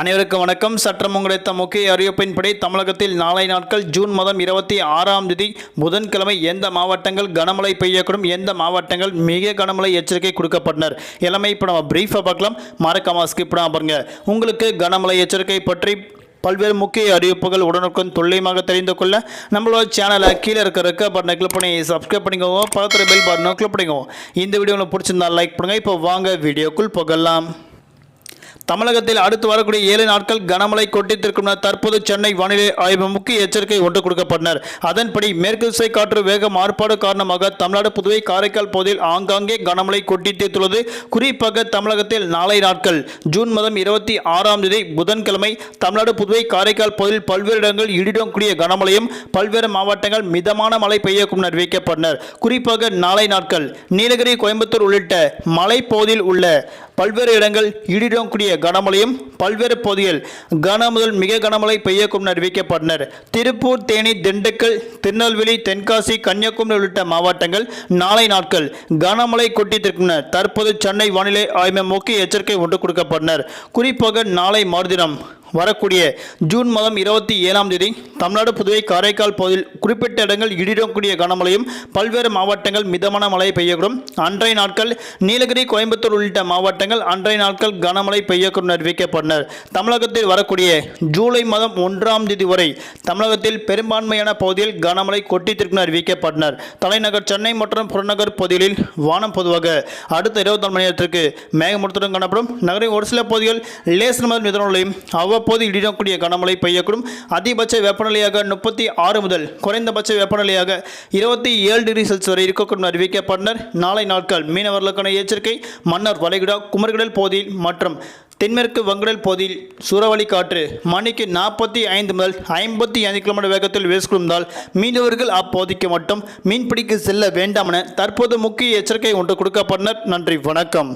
அனைவருக்கும் வணக்கம். சற்றம் கிடைத்த முக்கிய அறிவிப்பின்படி தமிழகத்தில் நாளை நாட்கள் ஜூன் மாதம் இருபத்தி ஆறாம் தேதி புதன்கிழமை எந்த மாவட்டங்கள் கனமழை பெய்யக்கூடும் எந்த மாவட்டங்கள் மிக கனமழை எச்சரிக்கை கொடுக்கப்பட்டனர். எல்லாமே இப்போ நம்ம பிரீஃபாக பார்க்கலாம். மறக்காமல் ஸ்கிப் பண்ணாமல் பாருங்க. உங்களுக்கு கனமழை எச்சரிக்கை பற்றி பல்வேறு முக்கிய அறிவிப்புகள் உடனுக்குடன் துல்லியமாக தெரிந்து கொள்ள நம்மளோட சேனலை கீழே இருக்க இருக்க பட்டனை கிளிக் பண்ணி சப்ஸ்கிரைப் பண்ணிக்கோங்க. பக்கத்தில் பெல் பட்டனை கிளிக் பண்ணிக்கோங்க. இந்த வீடியோ உங்களுக்கு பிடிச்சிருந்தா லைக் பண்ணுங்கள் இப்போ வாங்க வீடியோக்குள் போகலாம். தமிழகத்தில் அடுத்து வரக்கூடிய ஏழு நாட்கள் கனமழை கொட்டித்திருக்கும் தற்போது சென்னை வானிலை ஆய்வு முக்கிய எச்சரிக்கை ஒன்று கொடுக்கப்பட்டனர். அதன்படி மேற்கு திசை காற்று வேக மாறுபாடு காரணமாக தமிழ்நாடு புதுவை காரைக்கால் பகுதியில் ஆங்காங்கே கனமழை கொட்டித்தீர்த்துள்ளது. குறிப்பாக தமிழகத்தில் நாளை நாட்கள் ஜூன் மாதம் இருபத்தி ஆறாம் தேதி புதன்கிழமை தமிழ்நாடு புதுவை காரைக்கால் பகுதியில் பல்வேறு இடங்கள் இடிடக்கூடிய கனமழையும் பல்வேறு மாவட்டங்கள் மிதமான மழை பெய்யக்கும் அறிவிக்கப்பட்டனர். குறிப்பாக நாளை நாட்கள் நீலகிரி கோயம்புத்தூர் உள்ளிட்ட மலைப்பகுதியில் உள்ள பல்வேறு இடங்கள் இடிடக்கூடிய கனமழையும் பல்வேறு பகுதியில் கன முதல் மிக கனமழை பெய்யக்கும் அறிவிக்கப்பட்டனர். திருப்பூர் தேனி திண்டுக்கல் திருநெல்வேலி தென்காசி கன்னியாகுமரி உள்ளிட்ட மாவட்டங்கள் நாளை நாட்கள் கனமழை கொட்டித்திருக்கும் தற்போது சென்னை வானிலை ஆய்வு முக்கிய எச்சரிக்கை ஒன்று கொடுக்கப்பட்டனர். குறிப்பாக நாளை மறுதினம் வரக்கூடிய ஜூன் மாதம் இருபத்தி ஏழாம் தேதி தமிழ்நாடு புதுவை காரைக்கால் பகுதியில் குறிப்பிட்ட இடங்கள் இடிடக்கூடிய கனமழையும் பல்வேறு மாவட்டங்கள் மிதமான மழை பெய்யக்கூடும். அன்றைய நாட்கள் நீலகிரி கோயம்புத்தூர் உள்ளிட்ட மாவட்டங்கள் அன்றைய நாட்கள் கனமழை பெய்யக்கூடும் அறிவிக்கப்பட்டனர். தமிழகத்தில் வரக்கூடிய ஜூலை மாதம் ஒன்றாம் தேதி வரை தமிழகத்தில் பெரும்பான்மையான பகுதியில் கனமழை கொட்டித்திருக்கும் அறிவிக்கப்பட்டனர். தலைநகர் சென்னை மற்றும் புறநகர் பகுதிகளில் வானம் பொதுவாக அடுத்த இருபத்தி மணி நேரத்திற்கு மேகமூட்டத்துடன் காணப்படும். நகரின் ஒரு சில பகுதிகள் லேசர் முதல் மிதனங்களையும் அவ்வப்போது இடிடக்கூடிய கனமழை பெய்யக்கூடும். அதிகபட்ச வெப்பநிலையாக முப்பத்தி ஆறு முதல் குறைந்தபட்ச வெப்பநிலையாக இருபத்தி ஏழு டிகிரி செல்சியஸ் வரை இருக்கக்கூடும் அறிவிக்கப்பட்டனர். நாளை நாட்கள் மீனவர்களுக்கான எச்சரிக்கை மன்னர் வளைகுடா குமர்கடல் பகுதியில் மற்றும் தென்மேற்கு வங்கடல் பகுதியில் சூறாவளி காற்று மணிக்கு நாற்பத்தி ஐந்து முதல் ஐம்பத்தி ஐந்து கிலோமீட்டர் வேகத்தில் வீசிக்கொண்டால் மீனவர்கள் அப்போதைக்கு மட்டும் மீன்பிடிக்கு செல்ல வேண்டாம் என தற்போது முக்கிய எச்சரிக்கை ஒன்று கொடுக்கப்பட்டனர். நன்றி வணக்கம்.